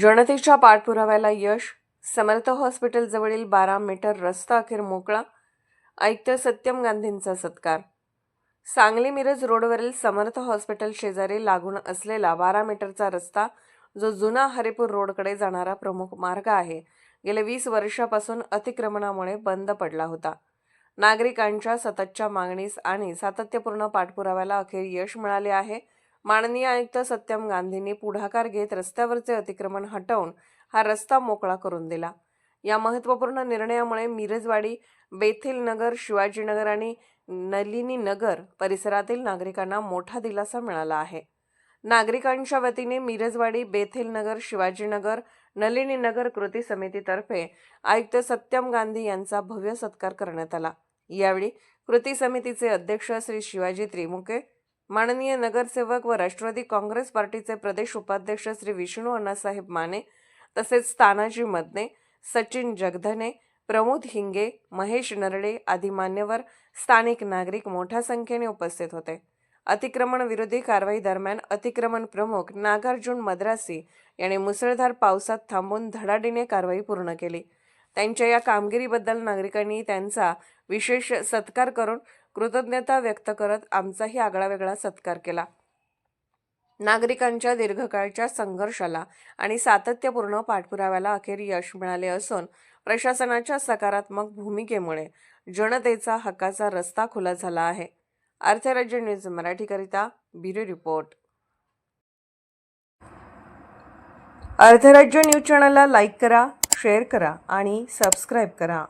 जनतेच्या पाठपुराव्याला यश समर्थ हॉस्पिटलजवळील बारा मीटर रस्ता अखेर मोकळा आयुक्त सत्यम गांधींचा सत्कार. सांगली मिरज रोडवरील समर्थ हॉस्पिटल शेजारी लागून असलेला बारा मीटरचा रस्ता जो जुना हरिपूर रोडकडे जाणारा प्रमुख मार्ग आहे गेल्या वीस वर्षापासून अतिक्रमणामुळे बंद पडला होता. नागरिकांच्या सततच्या मागणीस आणि सातत्यपूर्ण पाठपुराव्याला अखेर यश मिळाले आहे माननीय आयुक्त सत्यम गांधींनी पुढाकार घेत रस्त्यावरचे अतिक्रमण हटवून हा रस्ता मोकळा करून दिला. या महत्त्वपूर्ण निर्णयामुळे मिरजवाडी बेथिल नगर शिवाजीनगर आणि नलिनी नगर परिसरातील नागरिकांना मोठा दिलासा मिळाला आहे. नागरिकांच्या वतीने मिरजवाडी बेथिल नगर शिवाजीनगर नलिनी नगर कृती समितीतर्फे आयुक्त सत्यम गांधी यांचा भव्य सत्कार करण्यात आला. यावेळी कृती समितीचे अध्यक्ष श्री शिवाजी त्रिमुके माननीय नगरसेवक व राष्ट्रवादी काँग्रेस पार्टीचे प्रदेश उपाध्यक्ष श्री विष्णू अण्णासाहेब माने तसेच तानाजी मदने सचिन जगधने प्रमोद हिंगे महेश नरडे आदी मान्यवर स्थानिक नागरिक मोठ्या संख्येने उपस्थित होते. अतिक्रमण विरोधी कारवाई दरम्यान अतिक्रमण प्रमुख नागार्जुन मद्रासी यांनी मुसळधार पावसात थांबून धडाडीने कारवाई पूर्ण केली. त्यांच्या या कामगिरीबद्दल नागरिकांनी त्यांचा विशेष सत्कार करून कृतज्ञता व्यक्त करत आमचाही आगळावेगळा सत्कार केला. नागरिकांच्या दीर्घकाळच्या संघर्षाला आणि सातत्यपूर्ण पाठपुराव्याला अखेर यश मिळाले असून प्रशासनाच्या सकारात्मक भूमिकेमुळे जनतेचा हक्काचा रस्ता खुला झाला आहे. अर्थराज्य न्यूज मराठीकरिता ब्युरो रिपोर्ट. अर्थराज्य न्यूज चॅनलला लाईक करा शेअर करा आणि सबस्क्राईब करा.